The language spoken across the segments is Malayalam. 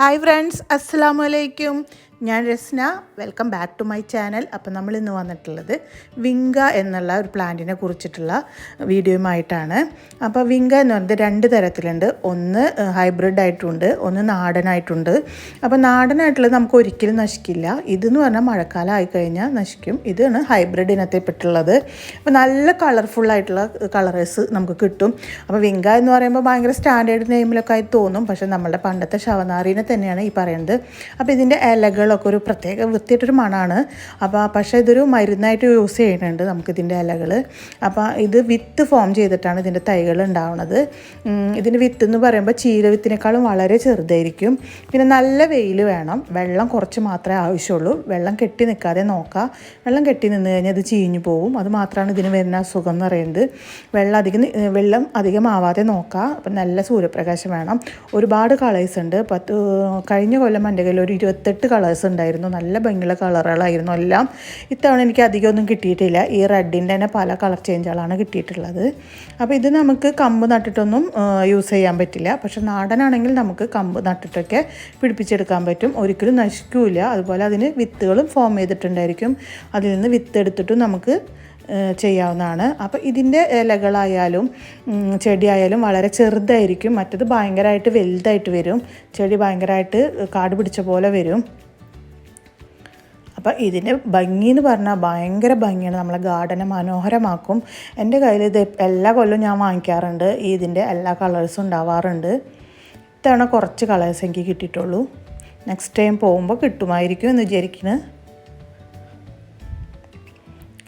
ഹായ് ഫ്രണ്ട്സ് അസ്സാം വലൈക്കും ഞാൻ Rasna welcome back to my channel അപ്പോൾ നമ്മൾ ഇന്ന് വന്നിട്ടുള്ളത് വിങ്ക എന്നുള്ള ഒരു പ്ലാന്റിനെ കുറിച്ചിട്ടുള്ള വീഡിയോയുമായിട്ടാണ്. അപ്പോൾ വിങ്ക എന്ന് പറയുന്നത് രണ്ട് തരത്തിലുണ്ട്. ഒന്ന് ഹൈബ്രിഡ് ആയിട്ടുണ്ട് ഒന്ന് നാടനായിട്ടുണ്ട്. അപ്പോൾ നാടനായിട്ടുള്ളത് നമുക്ക് ഒരിക്കലും നശിക്കില്ല. ഇതെന്ന് പറഞ്ഞാൽ മഴക്കാലം ആയിക്കഴിഞ്ഞാൽ നശിക്കും. ഇതാണ് ഹൈബ്രിഡ് പെട്ടുള്ളത് അപ്പോൾ നല്ല കളർഫുൾ ആയിട്ടുള്ള കളറേഴ്സ് നമുക്ക് കിട്ടും. അപ്പോൾ വിങ്ക എന്ന് പറയുമ്പോൾ ഭയങ്കര സ്റ്റാൻഡേർഡ് നെയിമിലൊക്കെ ആയി തോന്നും. പക്ഷേ നമ്മളുടെ പണ്ടത്തെ ശവനാറിനെ തന്നെയാണ് ഈ പറയുന്നത്. അപ്പോൾ ഇതിന്റെ ഇലകളൊക്കെ ഒരു പ്രത്യേക വൃത്തിയായിട്ടൊരു മണമാണ് അപ്പോൾ പക്ഷേ ഇതൊരു മരുന്നായിട്ട് യൂസ് ചെയ്യുന്നുണ്ട് നമുക്കിതിന്റെ ഇലകൾ അപ്പോൾ ഇത് വിത്ത് ഫോം ചെയ്തിട്ടാണ് ഇതിന്റെ തൈകൾ ഉണ്ടാവുന്നത് ഇതിന്റെ വിത്ത് എന്ന് പറയുമ്പോൾ ചീര വിത്തിനേക്കാളും വളരെ ചെറുതായിരിക്കും. പിന്നെ നല്ല വെയിൽ വേണം. വെള്ളം കുറച്ച് മാത്രമേ ആവശ്യമുള്ളൂ. വെള്ളം കെട്ടി നിൽക്കാതെ നോക്കുക വെള്ളം കെട്ടി നിന്ന് കഴിഞ്ഞാൽ അത് ചീഞ്ഞു പോകും അത് മാത്രമാണ് ഇതിന് വരുന്ന അസുഖം എന്ന് പറയുന്നത്. വെള്ളം അധികം വെള്ളം അധികമാവാതെ നോക്കുക അപ്പം നല്ല സൂര്യപ്രകാശം വേണം. ഒരുപാട് കളേഴ്സ് ഉണ്ട്. പത്ത് കഴിഞ്ഞ കൊല്ലം എന്റെ കയ്യിൽ ഒരു ഇരുപത്തെട്ട് കളേഴ്സ് ഉണ്ടായിരുന്നു. നല്ല ഭംഗിയുള്ള കളറുകളായിരുന്നു എല്ലാം. ഇത്തവണ എനിക്ക് അധികമൊന്നും കിട്ടിയിട്ടില്ല. ഈ റെഡിന്റെ തന്നെ പല കളർ ചേഞ്ചുകളാണ് കിട്ടിയിട്ടുള്ളത്. അപ്പോൾ ഇത് നമുക്ക് കമ്പ് നട്ടിട്ടൊന്നും യൂസ് ചെയ്യാൻ പറ്റില്ല. പക്ഷെ നാടനാണെങ്കിൽ നമുക്ക് കമ്പ് നട്ടിട്ടൊക്കെ പിടിപ്പിച്ചെടുക്കാൻ പറ്റും. ഒരിക്കലും നശിക്കില്ല അതുപോലെ അതിന് വിത്തുകളും ഫോം ചെയ്തിട്ടുണ്ടായിരിക്കും. അതിൽ നിന്ന് വിത്ത് എടുത്തിട്ടും നമുക്ക് ചെയ്യാവുന്നതാണ്. അപ്പോൾ ഇതിന്റെ ഇലകളായാലും ചെടിയായാലും വളരെ ചെറുതായിരിക്കും. മറ്റത് ഭയങ്കരമായിട്ട് വലുതായിട്ട് വരും. ചെടി ഭയങ്കരമായിട്ട് കാട് പിടിച്ച പോലെ വരും. അപ്പോൾ ഇതിന്റെ ഭംഗി എന്ന് പറഞ്ഞാൽ ഭയങ്കര ഭംഗിയാണ്. നമ്മളെ ഗാർഡനെ മനോഹരമാക്കും. എന്റെ കയ്യിൽ ഇത് എല്ലാ കൊല്ലവും ഞാൻ വാങ്ങിക്കാറുണ്ട്. ഇതിന്റെ എല്ലാ കളേഴ്സും ഉണ്ടാവാറുണ്ട്. ഇത്തവണ കുറച്ച് കളേഴ്സ് എനിക്ക് കിട്ടിയിട്ടുള്ളൂ. നെക്സ്റ്റ് ടൈം പോകുമ്പോൾ കിട്ടുമായിരിക്കും എന്ന് വിചാരിക്കുന്നത്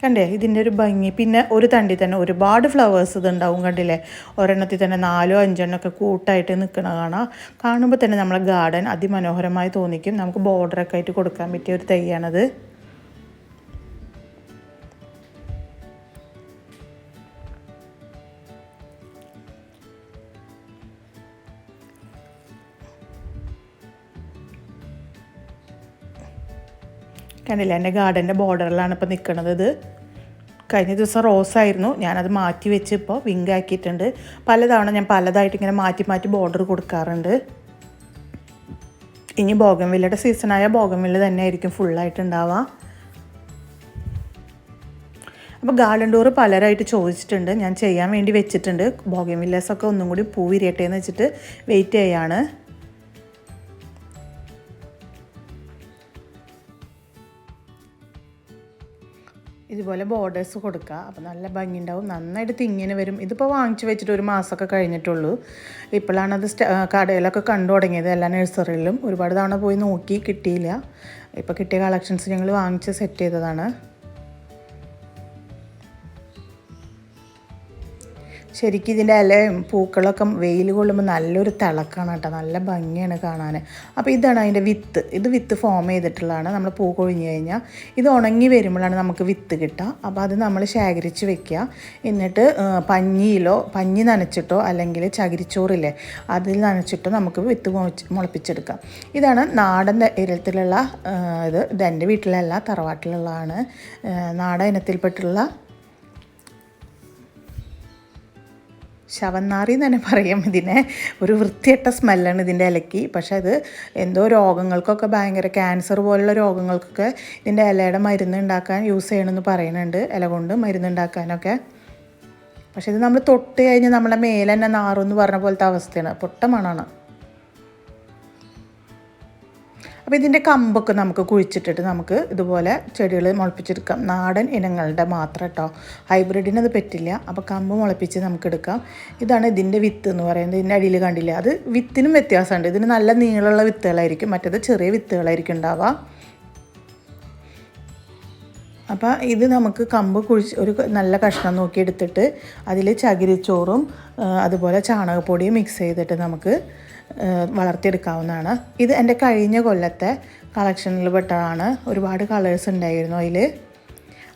കണ്ടേ? ഇതിന്റെ ഒരു ഭംഗി. പിന്നെ ഒരു തണ്ടി തന്നെ ഒരുപാട് ഫ്ലവേഴ്സ് ഇതുണ്ടാവും കണ്ടില്ലേ? ഒരെണ്ണത്തിൽ തന്നെ നാലോ അഞ്ചെണ്ണോ ഒക്കെ കൂട്ടായിട്ട് നിൽക്കണ കാണാം. കാണുമ്പോൾ തന്നെ നമ്മളെ ഗാർഡൻ അതിമനോഹരമായി തോന്നിക്കും. നമുക്ക് ബോർഡറൊക്കെ ആയിട്ട് കൊടുക്കാൻ പറ്റിയ ഒരു തൈയാണത്. കണ്ടില്ല? എന്റെ ഗാർഡന്റെ ബോർഡറിലാണ് ഇപ്പോൾ നിൽക്കുന്നത് ഇത്. കഴിഞ്ഞ ദിവസം റോസായിരുന്നു. ഞാനത് മാറ്റി വെച്ച് ഇപ്പോൾ വിങ്ക് ആക്കിയിട്ടുണ്ട്. പലതവണ ഞാൻ പലതായിട്ട് ഇങ്ങനെ മാറ്റി മാറ്റി ബോർഡർ കൊടുക്കാറുണ്ട്. ഇനി ബോഗംവില്ലയുടെ സീസണായ ബോഗൻവില്ല തന്നെ ആയിരിക്കും ഫുള്ളായിട്ട് ഉണ്ടാവുക അപ്പോൾ ഗാർഡൻ ടൂർ പലരായിട്ട് ചോദിച്ചിട്ടുണ്ട്. ഞാൻ ചെയ്യാൻ വേണ്ടി വെച്ചിട്ടുണ്ട്. ബോഗൻവില്ലേഴ്സൊക്കെ ഒന്നും കൂടി പൂ വിരിയട്ടെ എന്ന് വെച്ചിട്ട് വെയിറ്റ് ചെയ്യാണ്. ഇതുപോലെ ബോർഡേഴ്സ് കൊടുക്കുക. അപ്പോൾ നല്ല ഭംഗി ഉണ്ടാവും നന്നായിട്ട് തിങ്ങിന് വരും. ഇതിപ്പോൾ വാങ്ങിച്ചു വെച്ചിട്ട് ഒരു മാസമൊക്കെ കഴിഞ്ഞിട്ടുള്ളൂ. ഇപ്പോഴാണ് അത് കടയിലൊക്കെ കണ്ടു തുടങ്ങിയത്. എല്ലാ നഴ്സറിയിലും ഒരുപാട് തവണ പോയി നോക്കി കിട്ടിയില്ല. ഇപ്പോൾ കിട്ടിയ കളക്ഷൻസ് ഞങ്ങൾ വാങ്ങിച്ച് സെറ്റ് ചെയ്തതാണ്. ശരിക്കും ഇതിന്റെ ഇലയും പൂക്കളൊക്കെ വെയിൽ കൊള്ളുമ്പോൾ നല്ലൊരു തിളക്കാണ് കേട്ടോ. നല്ല ഭംഗിയാണ് കാണാൻ. അപ്പോൾ ഇതാണ് അതിന്റെ വിത്ത്. ഇത് വിത്ത് ഫോം ചെയ്തിട്ടുള്ളതാണ്. നമ്മൾ പൂ കൊഴിഞ്ഞ് കഴിഞ്ഞാൽ ഇത് ഉണങ്ങി വരുമ്പോഴാണ് നമുക്ക് വിത്ത് കിട്ടുക. അപ്പോൾ അത് നമ്മൾ ശേഖരിച്ച് വെക്കുക. എന്നിട്ട് പഞ്ഞിയിലോ പഞ്ഞി നനച്ചിട്ടോ അല്ലെങ്കിൽ ചകിരിച്ചോറില്ലേ അതിൽ നനച്ചിട്ടോ നമുക്ക് വിത്ത് മുളപ്പിച്ചെടുക്കാം. ഇതാണ് നാടൻ ഇനത്തിലുള്ള ആ, ഇത്. ഇത് എന്റെ വീട്ടിലല്ല തറവാട്ടിലുള്ളതാണ്. നാടൻ ഇനത്തിൽപ്പെട്ടുള്ള ശവന്നാറി എന്ന് തന്നെ പറയാം ഇതിനെ. ഒരു വൃത്തിയട്ട സ്മെല്ലാണ് ഇതിന്റെ ഇലയ്ക്ക്. പക്ഷേ അത് എന്തോ രോഗങ്ങൾക്കൊക്കെ ഭയങ്കര ക്യാൻസർ പോലുള്ള രോഗങ്ങൾക്കൊക്കെ ഇതിന്റെ ഇലയുടെ മരുന്ന് ഉണ്ടാക്കാൻ യൂസ് ചെയ്യണമെന്ന് പറയുന്നുണ്ട്. ഇല കൊണ്ട് മരുന്ന് ഉണ്ടാക്കാനൊക്കെ. പക്ഷേ ഇത് നമ്മൾ തൊട്ട് കഴിഞ്ഞാൽ നമ്മുടെ മേലെ തന്നെ നാറെന്ന് പറഞ്ഞ പോലത്തെ അവസ്ഥയാണ്. പൊട്ട മണമാണ്. അപ്പോൾ ഇതിന്റെ കമ്പൊക്കെ നമുക്ക് കുഴിച്ചിട്ടിട്ട് നമുക്ക് ഇതുപോലെ ചെടികൾ മുളപ്പിച്ചെടുക്കാം. നാടൻ ഇനങ്ങളുടെ മാത്രം കേട്ടോ ഹൈബ്രിഡിന് അത് പറ്റില്ല. അപ്പോൾ കമ്പ് മുളപ്പിച്ച് നമുക്ക് എടുക്കാം. ഇതാണ് ഇതിന്റെ വിത്ത് എന്ന് പറയുന്നത്. ഇതിന്റെ അടിയിൽ കണ്ടില്ല? അത് വിത്തിനും വ്യത്യാസമുണ്ട്. ഇതിന് നല്ല നീളമുള്ള വിത്തുകളായിരിക്കും. മറ്റേത് ചെറിയ വിത്തുകളായിരിക്കും ഉണ്ടാവുക. അപ്പോൾ ഇത് നമുക്ക് കമ്പ് കുഴിച്ച് ഒരു നല്ല കഷ്ണം നോക്കി എടുത്തിട്ട് അതിൽ ചകിരിച്ചോറും അതുപോലെ ചാണകപ്പൊടിയും മിക്സ് ചെയ്തിട്ട് നമുക്ക് വളർത്തിയെടുക്കാവുന്നതാണ്. ഇത് എന്റെ കഴിഞ്ഞ കൊല്ലത്തെ കളക്ഷനിൽ പെട്ടതാണ്. ഒരുപാട് കളേഴ്സ് ഉണ്ടായിരുന്നു അതിൽ.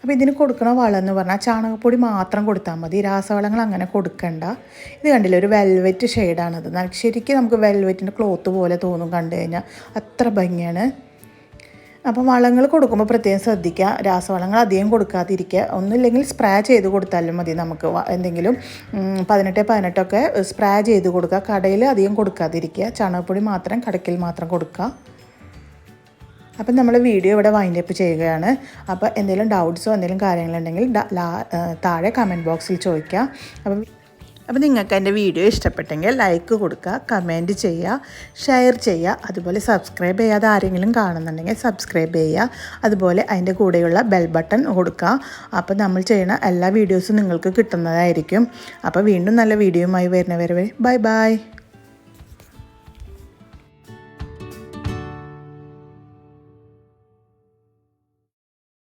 അപ്പോൾ ഇതിന് കൊടുക്കണ വളം എന്ന് പറഞ്ഞാൽ ചാണകപ്പൊടി മാത്രം കൊടുത്താൽ മതി. രാസവളങ്ങൾ അങ്ങനെ കൊടുക്കണ്ട. ഇത് കണ്ടില്ല ഒരു വെൽവെറ്റ് ഷെയ്ഡാണിത് ശരിക്കും നമുക്ക് വെൽവെറ്റിന്റെ ക്ലോത്ത് പോലെ തോന്നും കണ്ടു കഴിഞ്ഞാൽ. അത്ര ഭംഗിയാണ്. അപ്പോൾ വളങ്ങൾ കൊടുക്കുമ്പോൾ പ്രത്യേകം ശ്രദ്ധിക്കുക. രാസവളങ്ങൾ അധികം കൊടുക്കാതിരിക്കുക. ഒന്നുമില്ലെങ്കിൽ സ്പ്രേ ചെയ്ത് കൊടുത്താലും മതി നമുക്ക്. എന്തെങ്കിലും പതിനെട്ട് പതിനെട്ടൊക്കെ സ്പ്രേ ചെയ്ത് കൊടുക്കുക. കടയിൽ അധികം കൊടുക്കാതിരിക്കുക. ചാണകപ്പൊടി മാത്രം കടക്കിൽ മാത്രം കൊടുക്കുക. അപ്പം നമ്മൾ വീഡിയോ ഇവിടെ വൈൻഡ് അപ്പ് ചെയ്യുകയാണ്. അപ്പോൾ എന്തെങ്കിലും ഡൗട്ട്സോ എന്തെങ്കിലും കാര്യങ്ങളുണ്ടെങ്കിൽ താഴെ കമന്റ് ബോക്സിൽ ചോദിക്കുക. അപ്പം അപ്പോൾ നിങ്ങൾക്ക് എന്റെ വീഡിയോ ഇഷ്ടപ്പെട്ടെങ്കിൽ ലൈക്ക് കൊടുക്കുക കമന്റ് ചെയ്യുക ഷെയർ ചെയ്യുക അതുപോലെ സബ്സ്ക്രൈബ് ചെയ്യാതെ ആരെങ്കിലും കാണുന്നുണ്ടെങ്കിൽ സബ്സ്ക്രൈബ് ചെയ്യുക അതുപോലെ അതിന്റെ കൂടെയുള്ള ബെൽ ബട്ടൺ കൊടുക്കുക. അപ്പോൾ നമ്മൾ ചെയ്യുന്ന എല്ലാ വീഡിയോസും നിങ്ങൾക്ക് കിട്ടുന്നതായിരിക്കും. അപ്പോൾ വീണ്ടും നല്ല വീഡിയോയുമായി വരുന്നവരെ ബൈ ബൈ